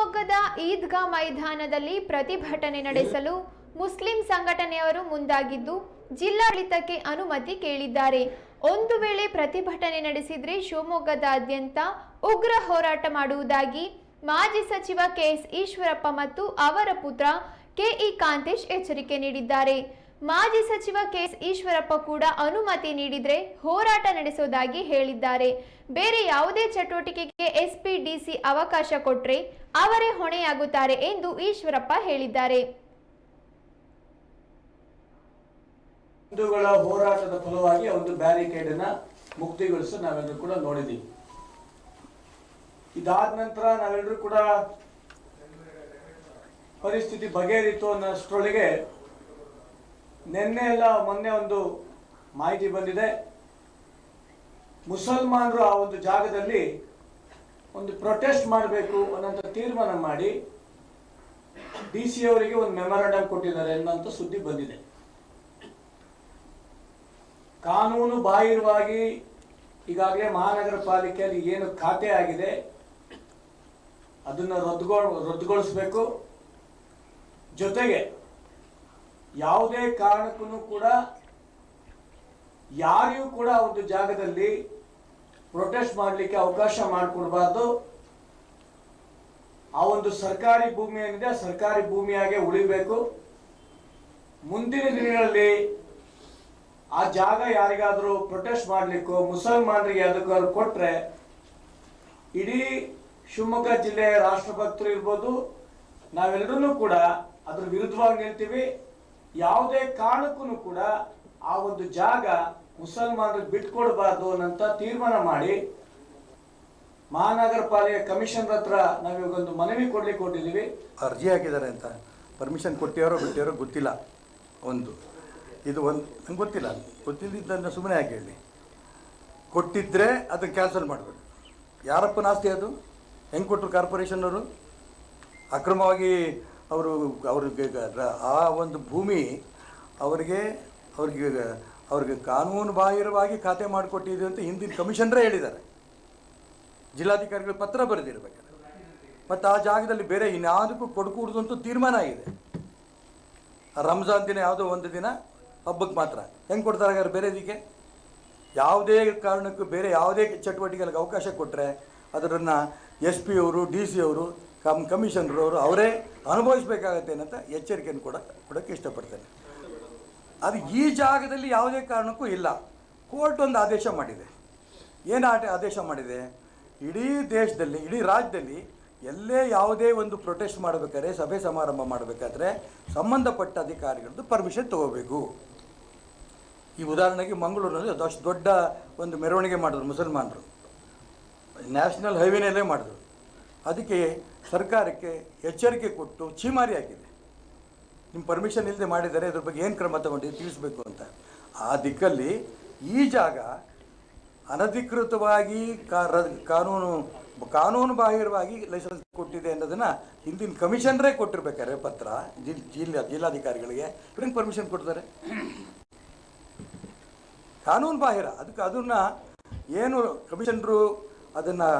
ಶಿವಮೊಗ್ಗದ ಈದ್ಗಾ ಮೈದಾನದಲ್ಲಿ ಪ್ರತಿಭಟನೆ ನಡೆಸಲು ಮುಸ್ಲಿಂ ಸಂಘಟನೆಯವರು ಮುಂದಾಗಿದ್ದು, ಜಿಲ್ಲಾಡಳಿತಕ್ಕೆ ಅನುಮತಿ ಕೇಳಿದ್ದಾರೆ. ಒಂದು ವೇಳೆ ಪ್ರತಿಭಟನೆ ನಡೆಸಿದ್ರೆ ಶಿವಮೊಗ್ಗದಾದ್ಯಂತ ಉಗ್ರ ಹೋರಾಟ ಮಾಡುವುದಾಗಿ ಮಾಜಿ ಸಚಿವ ಕೆಎಸ್ ಈಶ್ವರಪ್ಪ ಮತ್ತು ಅವರ ಪುತ್ರ ಕೆಇ ಕಾಂತೇಶ್ ಎಚ್ಚರಿಕೆ ನೀಡಿದ್ದಾರೆ. ಮಾಜಿ ಸಚಿವ ಕೆಎಸ್ ಈಶ್ವರಪ್ಪ ಕೂಡ ಅನುಮತಿ ನೀಡಿದ್ರೆ ಹೋರಾಟ ನಡೆಸೋದಾಗಿ ಹೇಳಿದ್ದಾರೆ. ಬೇರೆ ಯಾವುದೇ ಚಟುವಟಿಕೆಗೆ ಎಸ್ಪಿಡಿಸಿ ಅವಕಾಶ ಕೊಟ್ರೆ ಅವರೇ ಹೊಣೆಯಾಗುತ್ತಾರೆ ಎಂದು ಈಶ್ವರಪ್ಪ ಹೇಳಿದ್ದಾರೆ. ಹಿಂದೂಗಳ ಹೋರಾಟದ ಫಲವಾಗಿ ಒಂದು ಬ್ಯಾರಿಕೇಡ್ ಅನ್ನ ಮುಕ್ತಿಗೊಳಿಸಿ ನಾವೆಲ್ಲರೂ ಕೂಡ ನೋಡಿದ್ದೀವಿ ಇದಾದ ನಂತರ ನಾವೆಲ್ಲರೂ ಕೂಡ ಪರಿಸ್ಥಿತಿ ಬಗೆಹರಿತು ಅನ್ನೋಷ್ಟರೊಳಗೆ ನಿನ್ನೆ ಎಲ್ಲ ಮೊನ್ನೆ ಒಂದು ಮಾಹಿತಿ ಬಂದಿದೆ. ಮುಸಲ್ಮಾನರು ಆ ಒಂದು ಜಾಗದಲ್ಲಿ ಒಂದು ಪ್ರೊಟೆಸ್ಟ್ ಮಾಡಬೇಕು ಅನ್ನೋಂಥ ತೀರ್ಮಾನ ಮಾಡಿ ಡಿ ಸಿ ಅವರಿಗೆ ಒಂದು ಮೆಮೊರಾಂಡಮ್ ಕೊಟ್ಟಿದ್ದಾರೆ ಅನ್ನೋಂಥ ಸುದ್ದಿ ಬಂದಿದೆ. ಕಾನೂನು ಬಾಹಿರವಾಗಿ ಈಗಾಗಲೇ ಮಹಾನಗರ ಪಾಲಿಕೆಯಲ್ಲಿ ಏನು ಖಾತೆ ಆಗಿದೆ, ಅದನ್ನು ರದ್ದುಗೊಳ್ ರದ್ದುಗೊಳಿಸಬೇಕು. ಜೊತೆಗೆ ಯಾವುದೇ ಕಾರಣಕ್ಕೂ ಕೂಡ ಯಾರಿಗೂ ಕೂಡ ಒಂದು ಜಾಗದಲ್ಲಿ ಪ್ರೊಟೆಸ್ಟ್ ಮಾಡಲಿಕ್ಕೆ ಅವಕಾಶ ಮಾಡಿಕೊಡ್ಬಾರ್ದು. ಆ ಒಂದು ಸರ್ಕಾರಿ ಭೂಮಿ ಏನಿದೆ ಸರ್ಕಾರಿ ಭೂಮಿಯಾಗೆ ಉಳಿಬೇಕು. ಮುಂದಿನ ದಿನಗಳಲ್ಲಿ ಆ ಜಾಗ ಯಾರಿಗಾದರೂ ಪ್ರೊಟೆಸ್ಟ್ ಮಾಡಲಿಕ್ಕೋ, ಮುಸಲ್ಮಾನರಿಗೆ ಅದಕ್ಕಾದ್ರು ಕೊಟ್ಟರೆ ಇಡೀ ಶಿವಮೊಗ್ಗ ಜಿಲ್ಲೆಯ ರಾಷ್ಟ್ರಭಕ್ತರು ಇರ್ಬೋದು ನಾವೆಲ್ಲರೂ ಕೂಡ ಅದ್ರ ವಿರುದ್ಧವಾಗಿ ನಿಲ್ತೀವಿ. ಯಾವುದೇ ಕಾರಣಕ್ಕೂ ಕೂಡ ಆ ಒಂದು ಜಾಗ ಮುಸಲ್ಮಾನರು ಬಿಟ್ಕೊಡ್ಬಾರ್ದು ಅನ್ನಂತ ತೀರ್ಮಾನ ಮಾಡಿ ಮಹಾನಗರ ಪಾಲಿಕೆ ಕಮಿಷನರ್ ಹತ್ರ ನಾವಿವಾಗೊಂದು ಮನವಿ ಕೊಡ್ಲಿಕ್ಕೆ ಕೊಟ್ಟಿದ್ದೀವಿ ಅರ್ಜಿ ಹಾಕಿದ್ದಾರೆ ಅಂತ. ಪರ್ಮಿಷನ್ ಕೊಟ್ಟಿಯಾರೋ ಬಿಟ್ಟಿಯಾರೋ ಗೊತ್ತಿಲ್ಲ. ಒಂದು. ಇದು ಒಂದು ನಂಗೆ ಗೊತ್ತಿಲ್ಲ. ಗೊತ್ತಿಲ್ಲದಿದ್ದ ಸುಮ್ಮನೆ ಯಾಕೆ ಹೇಳಿ? ಕೊಟ್ಟಿದ್ದರೆ ಅದನ್ನು ಕ್ಯಾನ್ಸಲ್ ಮಾಡಬೇಕು. ಯಾರಪ್ಪನ ಆಸ್ತಿ ಅದು? ಹೆಂಗೆ ಕೊಟ್ಟರು ಕಾರ್ಪೊರೇಷನ್ನವರು ಅಕ್ರಮವಾಗಿ ಅವರು ಅವ್ರಿಗೆ ಆ ಒಂದು ಭೂಮಿ ಅವರಿಗೆ, ಅವ್ರಿಗೆ ಅವ್ರಿಗೆ ಕಾನೂನು ಬಾಹಿರವಾಗಿ ಖಾತೆ ಮಾಡಿಕೊಟ್ಟಿದೆ ಅಂತ ಹಿಂದಿನ ಕಮಿಷನರೇ ಹೇಳಿದ್ದಾರೆ. ಜಿಲ್ಲಾಧಿಕಾರಿಗಳು ಪತ್ರ ಬರೆದಿರ್ಬೇಕಾದ್ರೆ. ಮತ್ತು ಆ ಜಾಗದಲ್ಲಿ ಬೇರೆ ಇನ್ಯಾವುದಕ್ಕೂ ಕೊಡಕೂಡ್ದು ಅಂತ ತೀರ್ಮಾನ ಆಗಿದೆ. ರಂಜಾನ್ ದಿನ ಯಾವುದೋ ಒಂದು ದಿನ ಹಬ್ಬಕ್ಕೆ ಮಾತ್ರ. ಹೆಂಗೆ ಕೊಡ್ತಾರೆ ಬೇರೆ ಇದಕ್ಕೆ? ಯಾವುದೇ ಕಾರಣಕ್ಕೂ ಬೇರೆ ಯಾವುದೇ ಚಟುವಟಿಕೆಗಳಿಗೆ ಅವಕಾಶ ಕೊಟ್ಟರೆ ಅದರನ್ನು ಎಸ್ ಪಿ ಅವರು, ಡಿ ಸಿ ಅವರು ಕಮ್ ಕಮಿಷನರ್ ಅವರು ಅವರೇ ಅನುಭವಿಸಬೇಕಾಗತ್ತೆ ಅಂತ ಎಚ್ಚರಿಕೆಯನ್ನು ಕೂಡ, ಕೊಡೋಕ್ಕೆ ಇಷ್ಟಪಡ್ತೇನೆ. ಅದು ಈ ಜಾಗದಲ್ಲಿ ಯಾವುದೇ ಕಾರಣಕ್ಕೂ ಇಲ್ಲ. ಕೋರ್ಟ್ ಒಂದು ಆದೇಶ ಮಾಡಿದೆ. ಏನು ಆಟ, ಆದೇಶ ಮಾಡಿದೆ? ಇಡೀ ದೇಶದಲ್ಲಿ, ಇಡೀ ರಾಜ್ಯದಲ್ಲಿ ಎಲ್ಲೇ ಯಾವುದೇ ಒಂದು ಪ್ರೊಟೆಸ್ಟ್ ಮಾಡಬೇಕಾದ್ರೆ, ಸಭೆ ಸಮಾರಂಭ ಮಾಡಬೇಕಾದ್ರೆ ಸಂಬಂಧಪಟ್ಟ ಅಧಿಕಾರಿಗಳದ್ದು ಪರ್ಮಿಷನ್ ತಗೋಬೇಕು. ಈ ಉದಾಹರಣೆಗೆ ಮಂಗಳೂರಿನಲ್ಲಿ ಅಷ್ಟು ದೊಡ್ಡ ಒಂದು ಮೆರವಣಿಗೆ ಮಾಡಿದ್ರು ಮುಸಲ್ಮಾನರು. ನ್ಯಾಷನಲ್ ಹೈವೇನಲ್ಲೇ ಮಾಡಿದ್ರು. ಅದಕ್ಕೆ ಸರ್ಕಾರಕ್ಕೆ ಎಚ್ಚರಿಕೆ ಕೊಟ್ಟು ಛೀಮಾರಿ ಆಗಿದೆ. ನಿಮ್ಮ ಪರ್ಮಿಷನ್ ಇಲ್ಲದೆ ಮಾಡಿದ್ದಾರೆ ಅದ್ರ ಬಗ್ಗೆ ಏನು ಕ್ರಮ ತಗೊಂಡಿದ್ದು ತಿಳಿಸ್ಬೇಕು ಅಂತ. ಆ ದಿಕ್ಕಲ್ಲಿ ಈ ಜಾಗ ಅನಧಿಕೃತವಾಗಿ ಕಾನೂನು ಕಾನೂನು ಬಾಹಿರವಾಗಿ ಲೈಸೆನ್ಸ್ ಕೊಟ್ಟಿದೆ ಅನ್ನೋದನ್ನು ಹಿಂದಿನ ಕಮಿಷನರೇ ಕೊಟ್ಟಿರ್ಬೇಕಾದ್ರೆ ಪತ್ರ, ಜಿಲ್ ಜಿಲ್ಲಾ ಜಿಲ್ಲಾಧಿಕಾರಿಗಳಿಗೆ ಇವ್ರಿಗೆ ಪರ್ಮಿಷನ್ ಕೊಡ್ತಾರೆ. ಕಾನೂನು ಬಾಹಿರ ಅದಕ್ಕೆ ಅದನ್ನು ಏನು ಕಮಿಷನರು ಅದನ್ನು